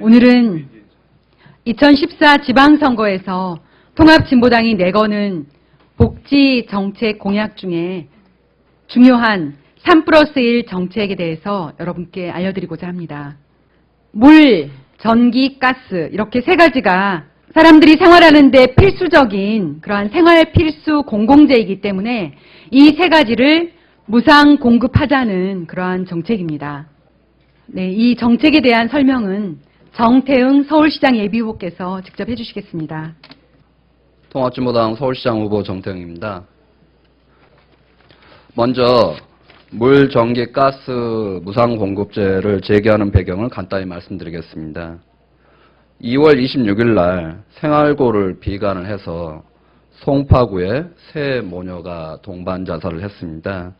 오늘은 2014 지방선거에서 통합진보당이 내거는 복지 정책 공약 중에 중요한 3 플러스 1 정책에 대해서 여러분께 알려드리고자 합니다. 물, 전기, 가스 이렇게 세 가지가 사람들이 생활하는데 필수적인 그러한 생활 필수 공공재이기 때문에 이 세 가지를 무상 공급하자는 그러한 정책입니다. 네, 이 정책에 대한 설명은 정태응 서울시장 예비후보께서 직접 해주시겠습니다. 통합진보당 서울시장 후보 정태영입니다. 먼저 물, 전기, 가스 무상 공급제를 제기하는 배경을 간단히 말씀드리겠습니다. 2월 26일 날 생활고를 비관을 해서 송파구에 세 모녀가 동반 자살을 했습니다.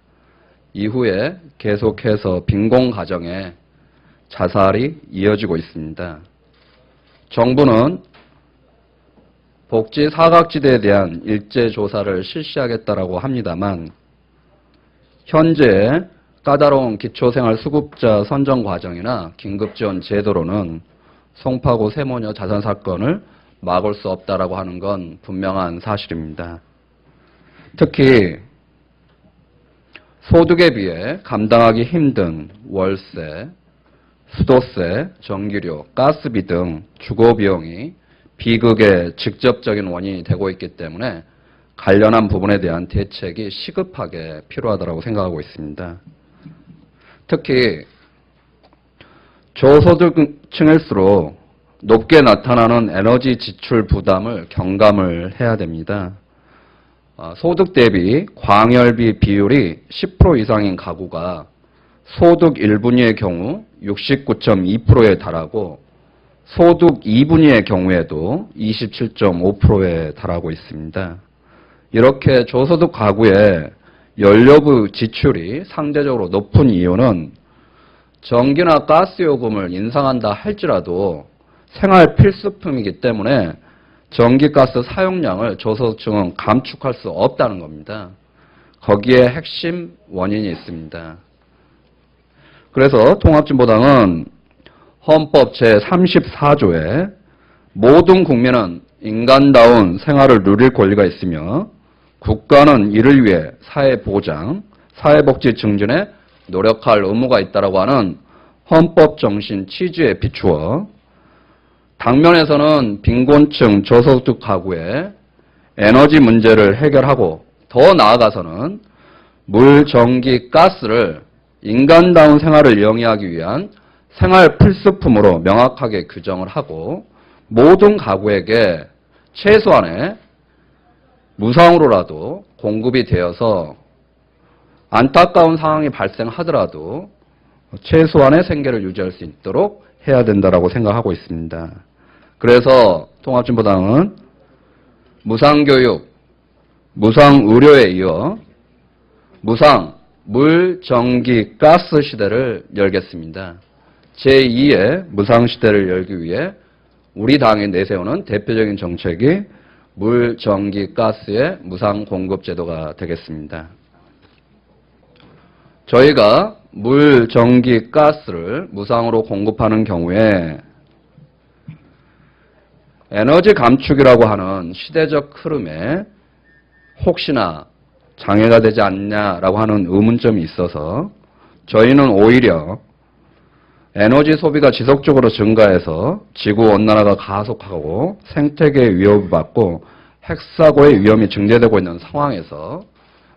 이후에 계속해서 빈곤 가정에 자살이 이어지고 있습니다. 정부는 복지 사각지대에 대한 일제 조사를 실시하겠다라고 합니다만 현재 까다로운 기초생활 수급자 선정 과정이나 긴급지원 제도로는 송파구 세모녀 자살 사건을 막을 수 없다라고 하는 건 분명한 사실입니다. 특히 소득에 비해 감당하기 힘든 월세, 수도세, 전기료, 가스비 등 주거 비용이 비극의 직접적인 원인이 되고 있기 때문에 관련한 부분에 대한 대책이 시급하게 필요하다고 생각하고 있습니다. 특히 저소득층일수록 높게 나타나는 에너지 지출 부담을 경감을 해야 됩니다. 어, 소득 대비 광열비 비율이 10% 이상인 가구가 소득 1분위의 경우 69.2%에 달하고 소득 2분위의 경우에도 27.5%에 달하고 있습니다. 이렇게 저소득 가구의 연료부 지출이 상대적으로 높은 이유는 전기나 가스 요금을 인상한다 할지라도 생활 필수품이기 때문에 전기 가스 사용량을 저소득층은 감축할 수 없다는 겁니다. 거기에 핵심 원인이 있습니다. 그래서 통합진보당은 헌법 제34조에 모든 국민은 인간다운 생활을 누릴 권리가 있으며 국가는 이를 위해 사회보장, 사회복지 증진에 노력할 의무가 있다라고 하는 헌법 정신 취지에 비추어 당면에서는 빈곤층 저소득 가구의 에너지 문제를 해결하고 더 나아가서는 물, 전기, 가스를 인간다운 생활을 영위하기 위한 생활 필수품으로 명확하게 규정을 하고 모든 가구에게 최소한의 무상으로라도 공급이 되어서 안타까운 상황이 발생하더라도 최소한의 생계를 유지할 수 있도록 해야 된다라고 생각하고 있습니다. 그래서 통합진보당은 무상교육, 무상의료에 이어 무상 물, 전기, 가스 시대를 열겠습니다. 제2의 무상 시대를 열기 위해 우리 당이 내세우는 대표적인 정책이 물, 전기, 가스의 무상 공급 제도가 되겠습니다. 저희가 물, 전기, 가스를 무상으로 공급하는 경우에 에너지 감축이라고 하는 시대적 흐름에 혹시나 장애가 되지 않냐라고 하는 의문점이 있어서 저희는 오히려 에너지 소비가 지속적으로 증가해서 지구 온난화가 가속하고 생태계 위협을 받고 핵사고의 위험이 증대되고 있는 상황에서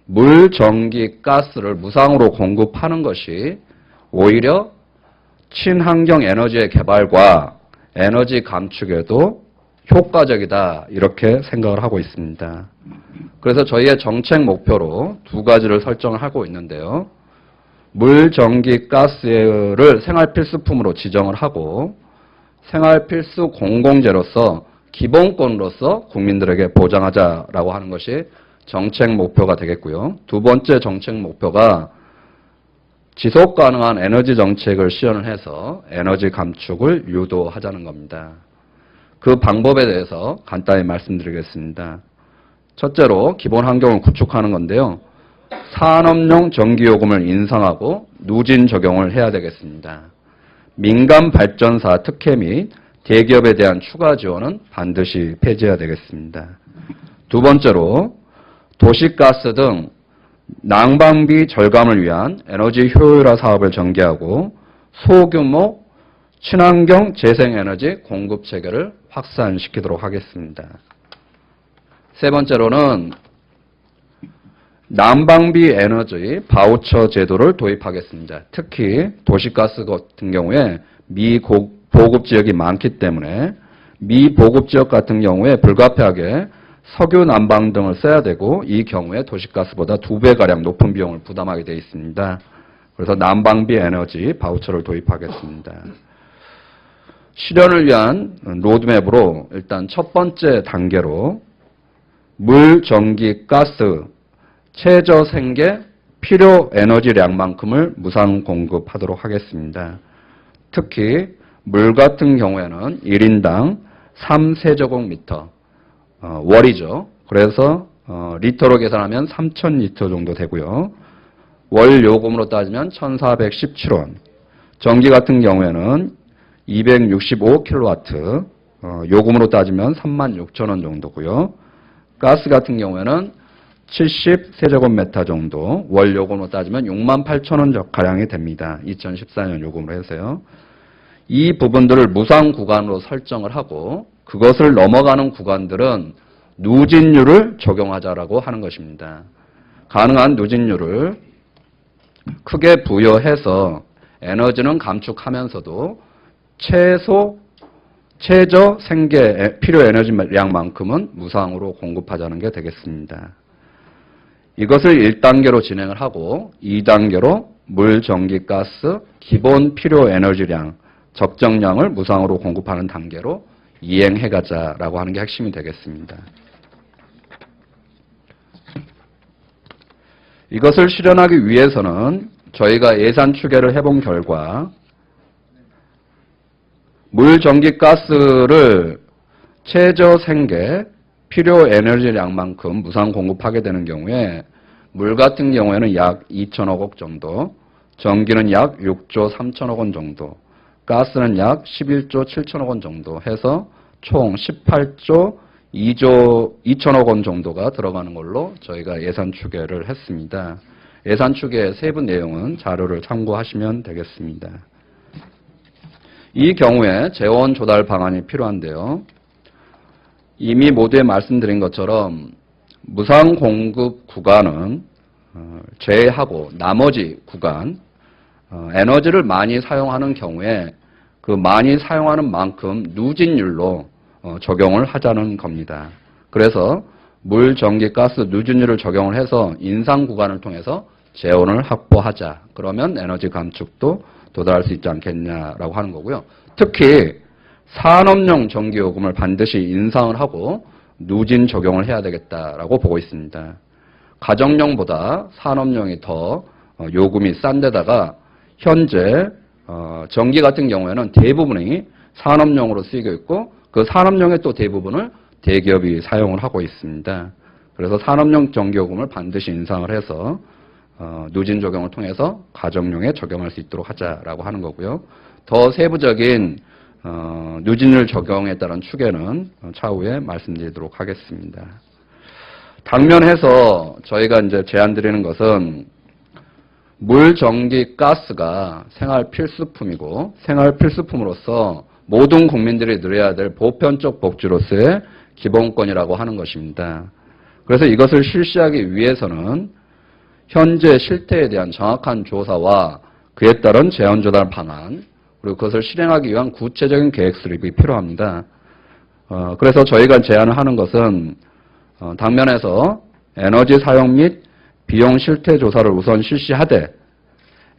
물, 전기, 가스를 무상으로 공급하는 것이 오히려 친환경 에너지의 개발과 에너지 감축에도 효과적이다 이렇게 생각을 하고 있습니다. 그래서 저희의 정책 목표로 두 가지를 설정을 하고 있는데요. 물, 전기, 가스를 생활 필수품으로 지정을 하고 생활 필수 공공재로서 기본권으로서 국민들에게 보장하자라고 하는 것이 정책 목표가 되겠고요. 두 번째 정책 목표가 지속 가능한 에너지 정책을 시연을 해서 에너지 감축을 유도하자는 겁니다. 그 방법에 대해서 간단히 말씀드리겠습니다. 첫째로 기본 환경을 구축하는 건데요. 산업용 전기요금을 인상하고 누진 적용을 해야 되겠습니다. 민간 발전사 특혜 및 대기업에 대한 추가 지원은 반드시 폐지해야 되겠습니다. 두 번째로 도시가스 등 난방비 절감을 위한 에너지 효율화 사업을 전개하고 소규모 친환경 재생에너지 공급 체계를 확산시키도록 하겠습니다. 세 번째로는 난방비 에너지 바우처 제도를 도입하겠습니다. 특히 도시가스 같은 경우에 미보급 지역이 많기 때문에 미보급 지역 같은 경우에 불가피하게 석유 난방 등을 써야 되고 이 경우에 도시가스보다 두 배가량 높은 비용을 부담하게 되어 있습니다. 그래서 난방비 에너지 바우처를 도입하겠습니다. 실현을 위한 로드맵으로 일단 첫 번째 단계로 물, 전기, 가스, 최저 생계 필요 에너지량만큼을 무상 공급하도록 하겠습니다. 특히 물 같은 경우에는 1인당 3세제곱미터 어, 월이죠. 그래서 어, 리터로 계산하면 3,000리터 정도 되고요. 월 요금으로 따지면 1,417원. 전기 같은 경우에는 265kW, 어, 요금으로 따지면 36,000원 정도고요. 가스 같은 경우에는 70세제곱미터 정도, 월 요금으로 따지면 68,000원 가량이 됩니다. 2014년 요금으로 해서요. 이 부분들을 무상 구간으로 설정을 하고 그것을 넘어가는 구간들은 누진율을 적용하자라고 하는 것입니다. 가능한 누진율을 크게 부여해서 에너지는 감축하면서도 최소 최저 생계 에- 필요 에너지량만큼은 무상으로 공급하자는 게 되겠습니다. 이것을 1단계로 진행을 하고 2단계로 물, 전기, 가스 기본 필요 에너지량 적정량을 무상으로 공급하는 단계로 이행해 가자라고 하는 게 핵심이 되겠습니다. 이것을 실현하기 위해서는 저희가 예산 추계를 해본 결과 물, 전기, 가스를 최저 생계 필요 에너지량만큼 무상 공급하게 되는 경우에 물 같은 경우에는 약 2천억 원 정도, 전기는 약 6조 3천억 원 정도, 가스는 약 11조 7천억 원 정도 해서 총 18조 2조 2천억 원 정도가 들어가는 걸로 저희가 예산 추계를 했습니다. 예산 추계 세부 내용은 자료를 참고하시면 되겠습니다. 이 경우에 재원 조달 방안이 필요한데요. 이미 모두에 말씀드린 것처럼 무상 공급 구간은 어, 제외하고 나머지 구간 어, 에너지를 많이 사용하는 경우에 그 많이 사용하는 만큼 누진율로 어, 적용을 하자는 겁니다. 그래서 물, 전기, 가스 누진율을 적용을 해서 인상 구간을 통해서 재원을 확보하자. 그러면 에너지 감축도 도달할 수 있지 않겠냐라고 하는 거고요. 특히 산업용 전기요금을 반드시 인상을 하고 누진 적용을 해야 되겠다라고 보고 있습니다. 가정용보다 산업용이 더 어, 요금이 싼 데다가 현재 어, 전기 같은 경우에는 대부분이 산업용으로 쓰이고 있고 그 산업용의 또 대부분을 대기업이 사용을 하고 있습니다. 그래서 산업용 전기요금을 반드시 인상을 해서 어, 누진 적용을 통해서 가정용에 적용할 수 있도록 하자라고 하는 거고요. 더 세부적인 어, 누진율 적용에 따른 추계는 어, 차후에 말씀드리도록 하겠습니다. 당면해서 저희가 이제 제안드리는 것은 물, 전기, 가스가 생활 필수품이고 생활 필수품으로서 모든 국민들이 누려야 될 보편적 복지로서의 기본권이라고 하는 것입니다. 그래서 이것을 실시하기 위해서는 현재 실태에 대한 정확한 조사와 그에 따른 재원 조달 방안 그리고 그것을 실행하기 위한 구체적인 계획 수립이 필요합니다. 어, 그래서 저희가 제안을 하는 것은 어, 당면에서 에너지 사용 및 비용 실태 조사를 우선 실시하되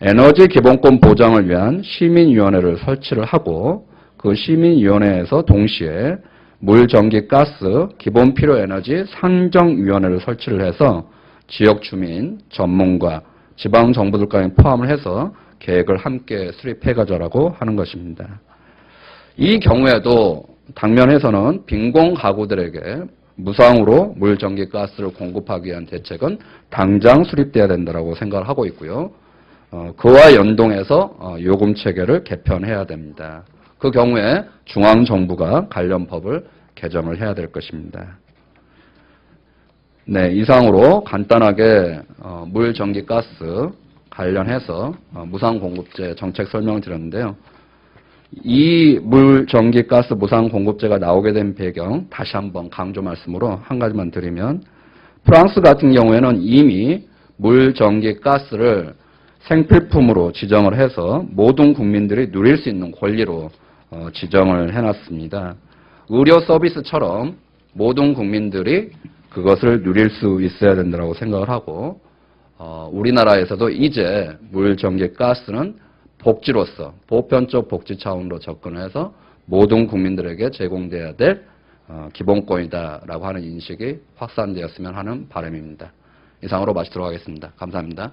에너지 기본권 보장을 위한 시민위원회를 설치를 하고 그 시민위원회에서 동시에 물, 전기, 가스, 기본 필요 에너지 상정위원회를 설치를 해서 지역 주민, 전문가, 지방 정부들까지 포함을 해서 계획을 함께 수립해 가자라고 하는 것입니다. 이 경우에도 당면에서는 빈공 가구들에게 무상으로 물, 전기, 가스를 공급하기 위한 대책은 당장 수립돼야 된다고 생각을 하고 있고요. 어, 그와 연동해서 어, 요금 체계를 개편해야 됩니다. 그 경우에 중앙 정부가 관련 법을 개정을 해야 될 것입니다. 네, 이상으로 간단하게 어, 물, 전기, 가스 관련해서 어, 무상 공급제 정책 설명드렸는데요. 이 물, 전기, 가스 무상 공급제가 나오게 된 배경 다시 한번 강조 말씀으로 한 가지만 드리면 프랑스 같은 경우에는 이미 물, 전기, 가스를 생필품으로 지정을 해서 모든 국민들이 누릴 수 있는 권리로 어, 지정을 해놨습니다. 의료 서비스처럼 모든 국민들이 그것을 누릴 수 있어야 된다고 생각을 하고 어, 우리나라에서도 이제 물, 전기, 가스는 복지로서 보편적 복지 차원으로 접근해서 모든 국민들에게 제공돼야 될 어, 기본권이다라고 하는 인식이 확산되었으면 하는 바람입니다. 이상으로 마치도록 하겠습니다. 감사합니다.